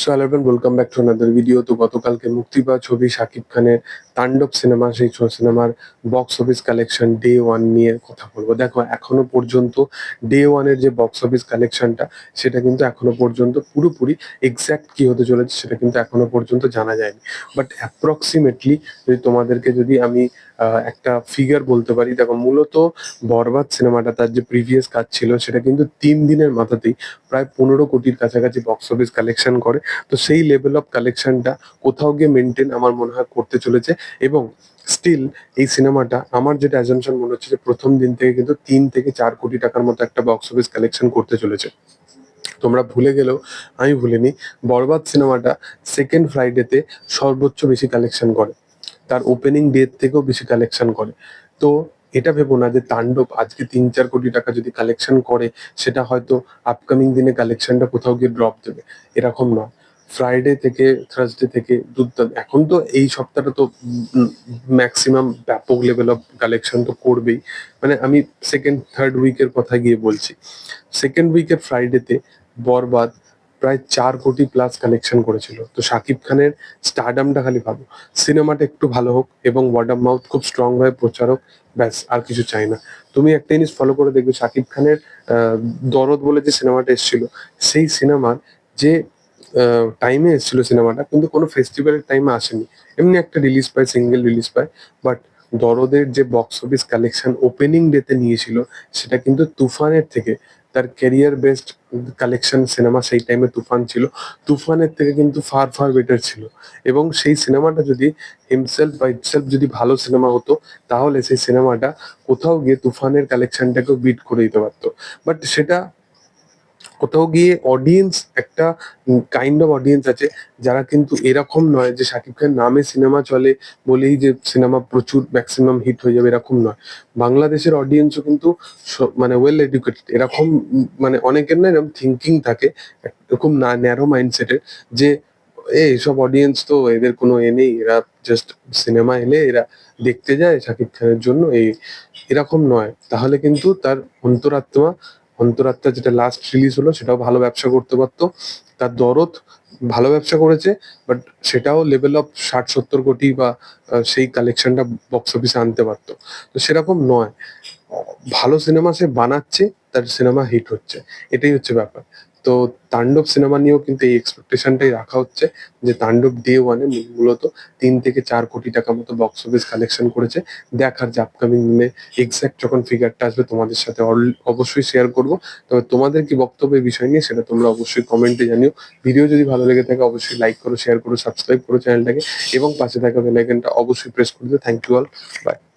So hello welcome back to another video তো গতকালকে মুক্তি পাওয়া ছবি শাকিব খানের তাণ্ডব সিনেমা সেই সিনেমার box office collection day one নিয়ে কথা বলব। দেখো, এখনও পর্যন্ত ডে ওয়ানের যে বক্স অফিস কালেকশনটা সেটা কিন্তু এখনও পর্যন্ত পুরোপুরি এক্স্যাক্ট কি হতে চলেছে সেটা কিন্তু এখনও পর্যন্ত জানা যায়নি। বাট অ্যাপ্রক্সিমেটলি যদি তোমাদেরকে যদি আমি একটা ফিগার বলতে পারি। দেখো, মূলত বরবাদ সিনেমাটা তার যে প্রিভিয়াস কাজ ছিল, সেটা কিন্তু তিন দিনের মাথাতেই প্রায় পনেরো কোটির কাছাকাছি বক্স অফিস কালেকশন করে। তো সেই লেভেল অফ কালেকশনটা কোথাও গিয়ে মেনটেন আমার মনে হয় করতে চলেছে। এবং স্টিল এই সিনেমাটা আমার যেটা অ্যাজামশন মনে হচ্ছে যে প্রথম দিন থেকে কিন্তু তিন থেকে চার কোটি টাকার মতো একটা বক্স অফিস কালেকশন করতে চলেছে। তোমরা ভুলে গেলেও আমি ভুলিনি, বরবাদ সিনেমাটা সেকেন্ড ফ্রাইডেতে সর্বোচ্চ বেশি কালেকশন করে। তার ওপেনিং ডেট থেকেও বেশি কালেকশন করে। তো এটা ভেবো না যে তাণ্ডব, আজকে তিন চার কোটি টাকা যদি কালেকশন করে, সেটা হয়তো আপকামিং দিনে কালেকশনটা কোথাও গিয়ে ড্রপ দেবে। এরকম নয়। ফ্রাইডে থেকে থার্সডে থেকে দুর্দান্ত এখন তো এই সপ্তাহটা তো ম্যাক্সিমাম ব্যাপক লেভেল অফ কালেকশন তো করবেই। মানে আমি সেকেন্ড থার্ড উইকের কথা গিয়ে বলছি। সেকেন্ড উইকের ফ্রাইডেতে বরবাদ প্রায় চার কোটি প্লাস কালেকশন করেছিল। তো শাকিব খানের স্টারডামটা খালি ভাবো। সিনেমাটা একটু ভালো হোক এবং ওয়ার্ড অফ মাউথ খুব স্ট্রং প্রচার হোক ব্যাস, আর কিছু চাই না। তুমি একটা জিনিস ফলো করে দেখবে শাকিব খানের দরদ বলে যে সিনেমাটা এসেছিল, সেই সিনেমার যে টাইমে এসেছিল সিনেমাটা কিন্তু কোনো ফেস্টিভ্যালের টাইমে আসেনি। এমনি একটা রিলিজ পায় সিঙ্গেল রিলিজ পায় বাট দরদের যে বক্স অফিস কালেকশন ওপেনিং ডেতে নিয়েছিল, সেটা কিন্তু তুফানের থেকে তার ক্যারিয়ার বেস্ট কালেকশন সিনেমা সেই টাইমে তুফান ছিল। তুফানের থেকে কিন্তু ফার ফার বেটার ছিল। এবং সেই সিনেমাটা যদি হিমসেলফ বা ইটসেলফ যদি ভালো সিনেমা হতো, তাহলে সেই সিনেমাটা কোথাও গিয়ে তুফানের কালেকশনটাকেও বিট করে দিতে পারতো। বাট সেটা কোথাও গিয়ে অডিয়েন্স একটা কাইন্ড অফ অডিয়েন্স আছে, যারা কিন্তু এরকম নয় যে শাকিব খান নামে সিনেমা চলে বলেই যে সিনেমা প্রচুর ম্যাক্সিমাম হিট হয়ে যাবে, এরকম নয়। বাংলাদেশের অডিয়েন্সও কিন্তু মানে ওয়েল এডুকেটেড এরকম মানে অনেকের না এরকম থিঙ্কিং থাকে, এরকম না ন্যারো মাইন্ডসেটের যে এইসব অডিয়েন্স তো এদের কোনো এ নেই, এরা জাস্ট সিনেমা এলে এরা দেখতে যায় শাকিব খানের জন্য। এই, এরকম নয়। তাহলে কিন্তু তার অন্তরাত্মা অন্তরাত্মা যেটা লাস্ট রিলিজ হলো, সেটাও ভালো ব্যবসা করতে পারতো। তার দরদ ভালো ব্যবসা করেছে বাট সেটাও লেভেল অফ ষাট সত্তর কোটি বা সেই কালেকশনটা বক্স অফিসে আনতে পারতো। তো সেরকম নয়। ভালো সিনেমা সে বানাচ্ছে, তার সিনেমা হিট হচ্ছে। এটাই হচ্ছে ব্যাপার। তো তাণ্ডব সিনেমা নিয়েও কিন্তু এই এক্সপেকটেশনটাই রাখা হচ্ছে যে তাণ্ডব ডে ওয়ানে মূলত তিন থেকে চার কোটি টাকা মতো বক্স অফিস কালেকশন করেছে। দেখার যে আপকামিং দিনে এক্সাক্ট যখন ফিগারটা আসবে তোমাদের সাথে অবশ্যই শেয়ার করব। তবে তোমাদের কি বক্তব্য এই বিষয় নিয়ে সেটা তোমরা অবশ্যই কমেন্টে জানিও। ভিডিও যদি ভালো লেগে থাকে অবশ্যই লাইক করো শেয়ার করো সাবস্ক্রাইব করো চ্যানেলটাকে এবং পাশে থাকা বেল আইকনটা অবশ্যই প্রেস করে দিও। Thank you all by